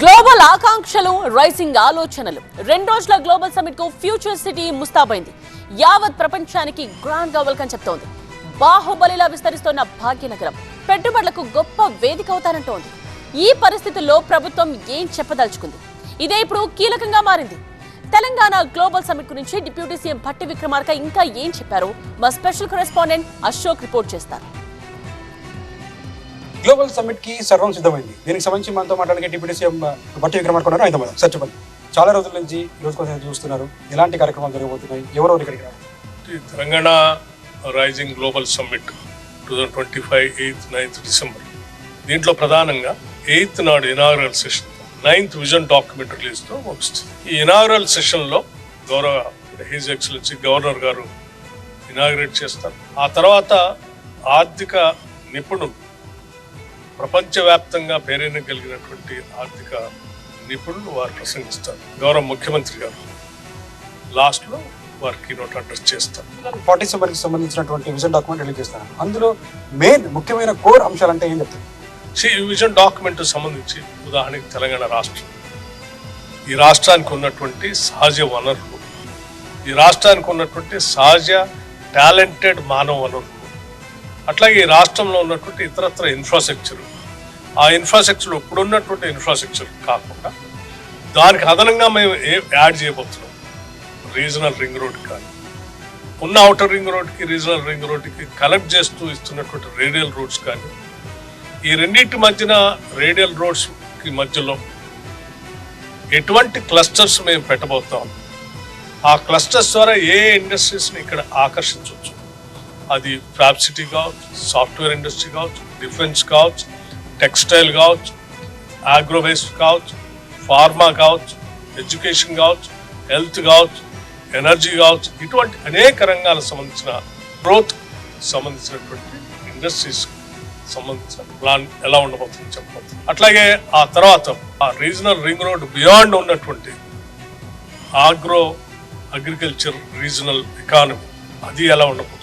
Global ఆకాంక్షలు raising ఆలోచనలు. రెండు రోజుల గ్లోబల్ సమిట్కు ఫ్యూచర్ సిటీ ముస్తాబైంది. యావత్ ప్రపంచానికి గ్రాండ్గా వెల్కమ్ చెప్తోంది. బాహుబలిలా విస్తరిస్తోన్న భాగ్యనగరం. పెట్టుబడులకు గొప్ప వేదిక అవుతానంటోంది. ఈ పరిస్థితుల్లో ప్రభుత్వం ఏం చెప్పదలుచుకుంది? ఇదే ఇప్పుడు కీలకంగా మారింది. తెలంగాణ గ్లోబల్ సమిట్ గురించి డిప్యూటీ సీఎం భట్టి విక్రమార్క ఇంకా ఏం చెప్పారో? మా స్పెషల్ కరెస్పాండెంట్ అశోక్ రిపోర్ట్ చేస్తారు. గ్లోబల్ సమ్మిట్కి సర్వం సిద్ధమైంది. దీనికి సంబంధించి మనతో మాట్లాడే డిప్యూటీ సీఎం బట్టి విక్రమార్క ఉన్నారు ఆయన మనం సార్ చెప్పండి. చాలా రోజుల నుంచి ఈ రోజు కోసం చూస్తున్నారు. ఎలాంటి కార్యక్రమాలు జరగబోతున్నాయి? ఎవరో ఇక్కడికి రావాలి. Telangana rising global summit two thousand twenty five eighth ninth December. దీంట్లో ప్రధానంగా ఎయిత్ నాడు inaugural session ninth vision document రిలీజ్తో ముగుస్తుంది. ఈ ఇనాగరల్ సెషన్లో గౌరవ హీజ్ ఎక్సలెన్సీ గవర్నర్ గారు ఇనాగరేట్ చేస్తారు. ఆ తర్వాత ఆర్థిక నిపుణులు ప్రపంచవ్యాప్తంగా పేరెనగలిగినటువంటి ఆర్థిక నిపుణులు వారు ప్రసంగిస్తారు. గౌరవ ముఖ్యమంత్రి గారు. లాస్ట్లో వారికి నోట్ అడ్రస్ చేస్తారు. ఫార్టీ సెవెన్కి సంబంధించినటువంటి విజన్ డాక్యుమెంట్ రిలీజ్ చేస్తారు. అందులో మెయిన్ ముఖ్యమైన కోర్ అంశాలు అంటే ఏం చెప్తారు? ఈ విజన్ డాక్యుమెంట్ సంబంధించి ఉదాహరణకి తెలంగాణ రాష్ట్రం. ఈ రాష్ట్రానికి ఉన్నటువంటి సహజ వనరులు. ఈ రాష్ట్రానికి ఉన్నటువంటి సహజ టాలెంటెడ్ మానవ వనరులు. అట్లాగే ఈ రాష్ట్రంలో ఉన్నటువంటి ఇతరత్ర ఇన్ఫ్రాస్ట్రక్చర్ ఆ ఇన్ఫ్రాస్ట్రక్చర్ ఇప్పుడున్నటువంటి ఇన్ఫ్రాస్ట్రక్చర్ కాకుండా దానికి అదనంగా మేము ఏ యాడ్ చేయబోతున్నాం? రీజనల్ రింగ్ రోడ్ కానీ ఉన్న అవుటర్ రింగ్ రోడ్కి రీజనల్ రింగ్ రోడ్కి కలెక్ట్ చేస్తూ ఇస్తున్నటువంటి రేడియల్ రోడ్స్ కానీ ఈ రెండింటి మధ్యన రేడియల్ రోడ్స్కి మధ్యలో ఎటువంటి క్లస్టర్స్ మేము పెట్టబోతాం? ఆ క్లస్టర్స్ ద్వారా ఏ ఇండస్ట్రీస్ని ఇక్కడ ఆకర్షించవచ్చు? అది ఫ్యాబ్ సిటీ కావచ్చు సాఫ్ట్వేర్ ఇండస్ట్రీ కావచ్చు డిఫెన్స్ కావచ్చు టెక్స్టైల్ కావచ్చు ఆగ్రోబేస్ కావచ్చు ఫార్మా కావచ్చు ఎడ్యుకేషన్ కావచ్చు హెల్త్ కావచ్చు ఎనర్జీ కావచ్చు ఇటువంటి అనేక రంగాలకు సంబంధించిన గ్రోత్ సంబంధించినటువంటి ఇండస్ట్రీస్ సంబంధించిన ప్లాన్ ఎలా ఉండబోతుంది చెప్పబోతుంది. అట్లాగే ఆ తర్వాత ఆ రీజనల్ రింగ్ రోడ్ బియాండ్ ఉన్నటువంటి ఆగ్రో అగ్రికల్చర్ రీజనల్ ఎకానమీ అది ఎలా ఉండబోతుంది?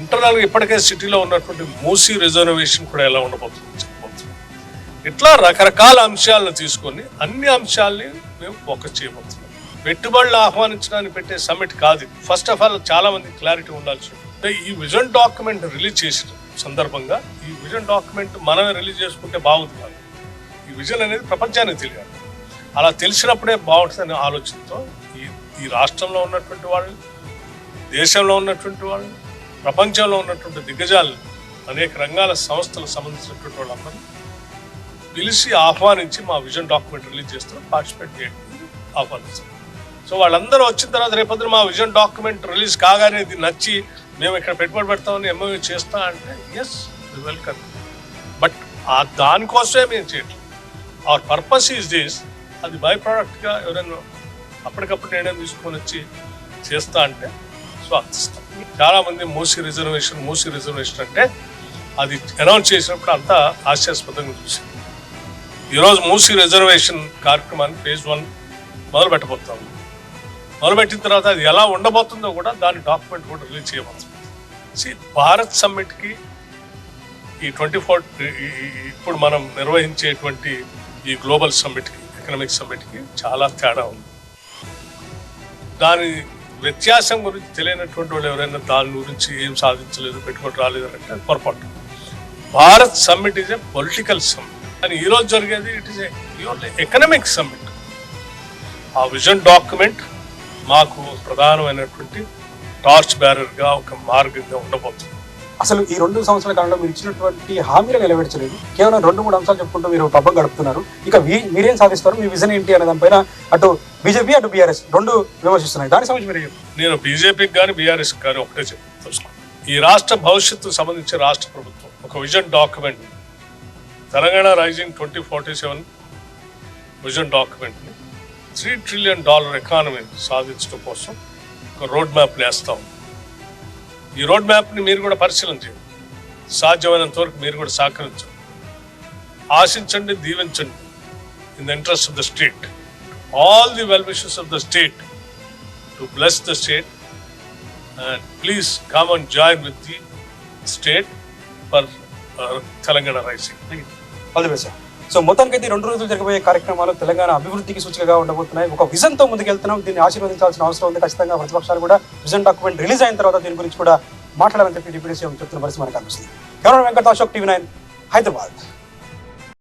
ఇంటర్నల్ ఇప్పటికే సిటీలో ఉన్నటువంటి మూసీ రిజర్వేషన్ కూడా ఎలా ఉండబోతుందో చెప్పబోతున్నాం. ఇట్లా రకరకాల అంశాలను తీసుకొని అన్ని అంశాలని మేము ఫోకస్ చేయబోతున్నాం. పెట్టుబడులు ఆహ్వానించడానికి పెట్టే సమ్మిట్ కాదు ఫస్ట్ ఆఫ్ ఆల్ చాలా మంది క్లారిటీ ఉండాల్సి ఉంటుంది. ఈ విజన్ డాక్యుమెంట్ రిలీజ్ చేసిన సందర్భంగా ఈ విజన్ డాక్యుమెంట్ మనమే రిలీజ్ చేసుకుంటే బాగుంది కాదు. ఈ విజన్ అనేది ప్రపంచానికి తెలియాలి. అలా తెలిసినప్పుడే బాగుంటుందనే ఆలోచనతో ఈ ఈ రాష్ట్రంలో ఉన్నటువంటి వాళ్ళు దేశంలో ఉన్నటువంటి వాళ్ళు ప్రపంచంలో ఉన్నటువంటి దిగ్గజాలు అనేక రంగాల సంస్థలకు సంబంధించినటువంటి వాళ్ళందరూ పిలిచి ఆహ్వానించి మా విజన్ డాక్యుమెంట్ రిలీజ్ చేస్తున్నాం పార్టిసిపేట్ చేయండి ఆహ్వానిస్తాం సో వాళ్ళందరూ వచ్చిన తర్వాత రేపొద్దున మా విజన్ డాక్యుమెంట్ రిలీజ్ కాగానే ఇది నచ్చి మేము ఇక్కడ పెట్టుబడి పెడతామని ఎంఓయూ చేస్తా అంటే ఎస్ వెల్కమ్ బట్ ఆ దానికోసమే మేము చేయట్లేదు. అవర్ పర్పస్ ఈజ్ దిస్ అది బై ప్రోడక్ట్గా ఎవరైనా అప్పటికప్పుడు నిర్ణయం తీసుకొని వచ్చి చేస్తా అంటే స్వాగతిస్తాం. చాలా మంది మూసి రిజర్వేషన్ మూసి రిజర్వేషన్ అంటే అది అనౌన్స్ చేసినప్పుడు అంతా హాస్యాస్పదంగా చూసింది. ఈరోజు మూసి రిజర్వేషన్ కార్యక్రమాన్ని ఫేజ్ వన్ మొదలు పెట్టబోతాం మొదలుపెట్టిన తర్వాత అది ఎలా ఉండబోతుందో కూడా దాని డాక్యుమెంట్ కూడా రిలీజ్ చేయబోతుంది భారత్ సమ్మిట్కి ఈ ట్వంటీ ఫోర్ ఇప్పుడు మనం నిర్వహించేటువంటి ఈ గ్లోబల్ సమ్మిట్కి ఎకనామిక్ సమ్మిట్కి చాలా తేడా ఉంది. దాని వ్యత్యాసం గురించి తెలియనటువంటి వాళ్ళు ఎవరైనా దాని గురించి ఏం సాధించలేదు పెట్టుకొని రాలేదు అంటే పొరపాటు. Bharat summit is a political summit కానీ ఈరోజు జరిగేది it is a economic summit ఆ విజన్ డాక్యుమెంట్ మాకు ప్రధానమైనటువంటి టార్చ్ బ్యారర్గా ఒక మార్గంగా ఉండబోతుంది. అసలు ఈ రెండు సంవత్సరాల కాలంలో మీరు ఇచ్చినటువంటి హామీలు నిలబెట్టలేదు కేవలం రెండు మూడు అంశాలు చెప్పుకుంటూ మీరు పబ్బం గడుపుతున్నారు. ఇక మీరేం సాధిస్తారు? మీ విజన్ ఏంటి అనే దానిపైన అటు బీజేపీ అటు బీఆర్ఎస్ రెండు విమర్శిస్తున్నాయి. దానికి సంబంధించి మీరు నేను బీజేపీకి కానీ బీఆర్ఎస్ కానీ ఒకటే చెప్పి ఈ రాష్ట్ర భవిష్యత్తు సంబంధించి రాష్ట్ర ప్రభుత్వం ఒక vision document Telangana rising twenty forty seven vision డాక్యుమెంట్ని three trillion dollar economy సాధించడం కోసం ఒక రోడ్ మ్యాప్ వేస్తాం ఈ రోడ్ మ్యాప్ని మీరు కూడా పరిశీలన చేయండి. సాధ్యమైనంత వరకు మీరు కూడా సహకరించండి. ఆశించండి దీవించండి. In the interest of the state all the well wishes of the state to bless the state and please come and join with the state for Telangana rising all the best sir so మొత్తానికి అయితే రెండు రోజులు జరగబోయే కార్యక్రమాలు తెలంగాణ అభివృద్ధికి సూచికగా ఉండబోతున్నాయి. ఒక విజన్తో ముందుకెళ్తున్నాం. దీన్ని ఆశీర్వదించాల్సిన అవసరం ఉంది. ఖచ్చితంగా ప్రతిపక్షాలు కూడా విజన్ డాక్యుమెంట్ రిలీజ్ అయిన తర్వాత దీని గురించి కూడా మాట్లాడాలని చెప్పి డిప్యూటీ సీఎం చెప్తున్న పరిస్థితి మనకు అనిపిస్తుంది camera Venkata Ashok TV nine Hyderabad.